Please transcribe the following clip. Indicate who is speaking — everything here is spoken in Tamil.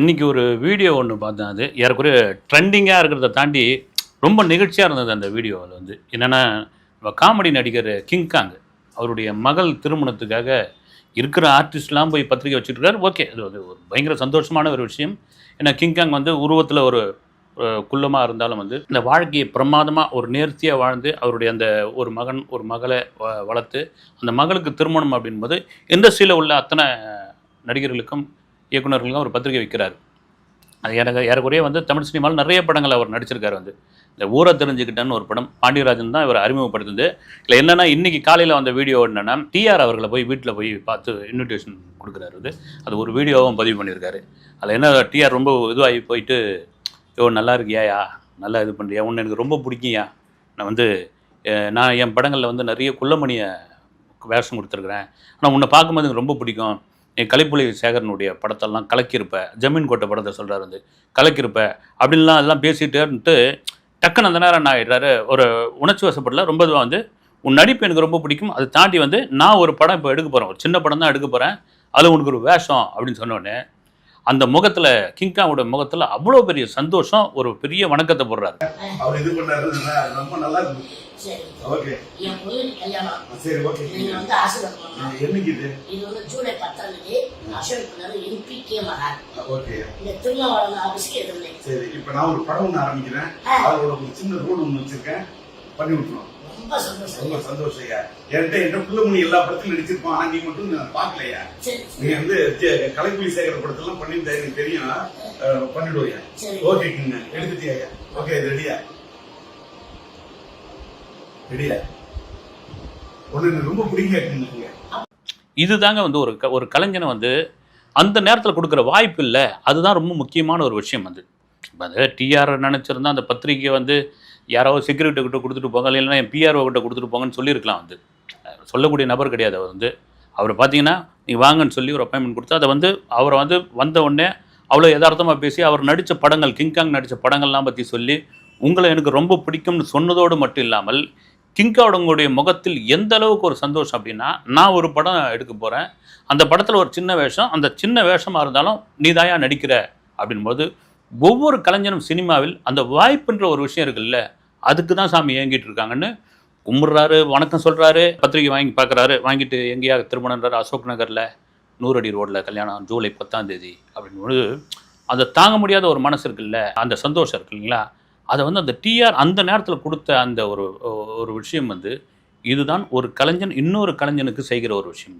Speaker 1: இன்றைக்கி ஒரு வீடியோ ஒன்று பார்த்தேன் அது. ஏறக்குறைய ட்ரெண்டிங்காக இருக்கிறத தாண்டி ரொம்ப நிகழ்ச்சியாக இருந்தது அந்த வீடியோவில் வந்து. என்னென்னா காமெடி நடிகர் கிங்காங் அவருடைய மகள் திருமணத்துக்காக இருக்கிற ஆர்டிஸ்ட்லாம் போய் பத்திரிக்கை வச்சுட்டு ஓகே அது வந்து ஒரு பயங்கர சந்தோஷமான ஒரு விஷயம். ஏன்னா கிங்காங் வந்து உருவத்தில் ஒரு குள்ளமாக இருந்தாலும் வந்து இந்த வாழ்க்கையை பிரமாதமாக ஒரு நேர்த்தியாக வாழ்ந்து அவருடைய அந்த ஒரு மகன் ஒரு மகளை வ- வளர்த்து அந்த மகளுக்கு திருமணம் அப்படின்போது இண்டஸ்ட்ரியில் உள்ள அத்தனை நடிகர்களுக்கும் இயக்குநர்களும் ஒரு பத்திரிகை வைக்கிறார். அது எனக்கு ஏறக்குறைய வந்து தமிழ் சினிமாவில் நிறைய படங்கள் அவர் நடிச்சிருக்காரு வந்து. இந்த ஊரை தெரிஞ்சுக்கிட்டேன்னு ஒரு படம் பாண்டியராஜன் தான் இவர் அறிமுகப்படுத்துது இல்லை என்னென்னா இன்றைக்கி காலையில் வந்த வீடியோ என்னென்னா டிஆர் அவர்களை போய் வீட்டில் போய் பார்த்து இன்விடேஷன் கொடுக்குறாரு அது அது ஒரு வீடியோவும் பதிவு பண்ணியிருக்காரு. அதில் என்ன டிஆர் ரொம்ப இதுவாகி போயிட்டு யோ நல்லா இருக்கியாயா? நல்லா இது பண்ணுறியா உன்னை எனக்கு ரொம்ப பிடிக்கியா நான் வந்து நான் என் படங்களில் வந்து நிறைய குள்ளமணியை வேஷம் கொடுத்துருக்குறேன். ஆனால் உன்னை பார்க்கும்போது எனக்கு ரொம்ப பிடிக்கும். கலைப்புலி சேகரனுடைய படத்தெல்லாம் கலக்கியிருப்ப ஜமீன் கோட்டை படத்தை சொல்கிறாரு வந்து கலக்கியிருப்ப அப்படின்லாம் எல்லாம் பேசிட்டேன்ட்டு டக்குன்னு அந்த நேரம் என்ன ஆயிடுறாரு ஒரு உணர்ச்சி வசப்படல ரொம்ப வந்து உன் நடிப்பு எனக்கு ரொம்ப பிடிக்கும் அதை தாண்டி வந்து நான் ஒரு படம் இப்போ எடுக்க போகிறேன் ஒரு சின்ன படம் தான் எடுக்க போகிறேன் அது உனக்கு ஒரு வேஷம் அப்படின்னு சொன்னோடனே அந்த முகத்தில் கிங்காவோட முகத்தில் அவ்வளோ பெரிய சந்தோஷம் ஒரு பெரிய வணக்கத்தை போடுறாரு.
Speaker 2: பண்ணி விட்டுருவோம்.
Speaker 3: ரொம்ப சந்தோஷம்.
Speaker 2: ரொம்ப சந்தோஷம் ஐயா. என்கிட்ட என்கிட்ட பிள்ளைமணி எல்லா படத்திலும் நடிச்சிருப்பான். ஆனா நீ மட்டும் நான் பார்க்கலையா?
Speaker 3: சரி
Speaker 2: நீ வந்து கலைப்புலி சேகர படத்தெல்லாம் பண்ணியிருந்தா எனக்கு தெரியும். பண்ணிடுவோயா ஓகேங்க எடுத்துட்டியா ஓகே ரெடியா ரெடியா எனக்கு ரொம்ப பிடிக்குங்க
Speaker 1: இதுதாங்க வந்து ஒரு ஒரு கலைஞனை வந்து அந்த நேரத்தில் கொடுக்குற வாய்ப்பு இல்லை. அதுதான் ரொம்ப முக்கியமான ஒரு விஷயம் வந்து இப்போ டிஆர் நினச்சிருந்தா அந்த பத்திரிக்கையை வந்து யாராவது செக்யூரிட்டி கிட்ட கொடுத்துட்டு போங்க. இல்லைன்னா என் பிஆர்ஓ கிட்ட கொடுத்துட்டு போங்கன்னு சொல்லியிருக்கலாம் வந்து. சொல்லக்கூடிய நபர் கிடையாது அவர் வந்து. அவர் பார்த்தீங்கன்னா நீங்கள் வாங்கன்னு சொல்லி ஒரு அப்பாயின்மெண்ட் கொடுத்து அதை வந்து அவரை வந்து வந்த உடனே அவ்வளோ யதார்த்தமாக பேசி அவர் நடித்த படங்கள் கிங்காங் நடித்த படங்கள்லாம் பற்றி சொல்லி உங்களை எனக்கு ரொம்ப பிடிக்கும்னு சொன்னதோடு மட்டும் இல்லாமல் கிங்காவுடைய முகத்தில் எந்த அளவுக்கு ஒரு சந்தோஷம் அப்படின்னா நான் ஒரு படம் எடுக்க போகிறேன் அந்த படத்தில் ஒரு சின்ன வேஷம் அந்த சின்ன வேஷமாக இருந்தாலும் நீதாயா நடிக்கிற அப்படின்போது ஒவ்வொரு கலைஞனும் சினிமாவில் அந்த வாய்ப்புன்ற ஒரு விஷயம் இருக்குல்ல அதுக்கு தான் சாமி ஏங்கிட்டு இருக்காங்கன்னு கும்பிட்றாரு வணக்கம் சொல்கிறாரு பத்திரிக்கை வாங்கி பார்க்குறாரு வாங்கிட்டு எங்கேயா திருமணன்றார் அசோக் நகரில் நூறடி ரோட்டில் கல்யாணம் ஜூலை பத்தாம் தேதி அப்படின்போது அதை தாங்க முடியாத ஒரு மனசு இருக்குல்ல அந்த சந்தோஷம் இருக்கு இல்லைங்களா? அதை வந்து அந்த டிஆர் அந்த நேரத்தில் கொடுத்த அந்த ஒரு ஒரு விஷயம் வந்து இதுதான் ஒரு கலைஞன் இன்னொரு கலைஞனுக்கு செய்கிற ஒரு விஷயம்.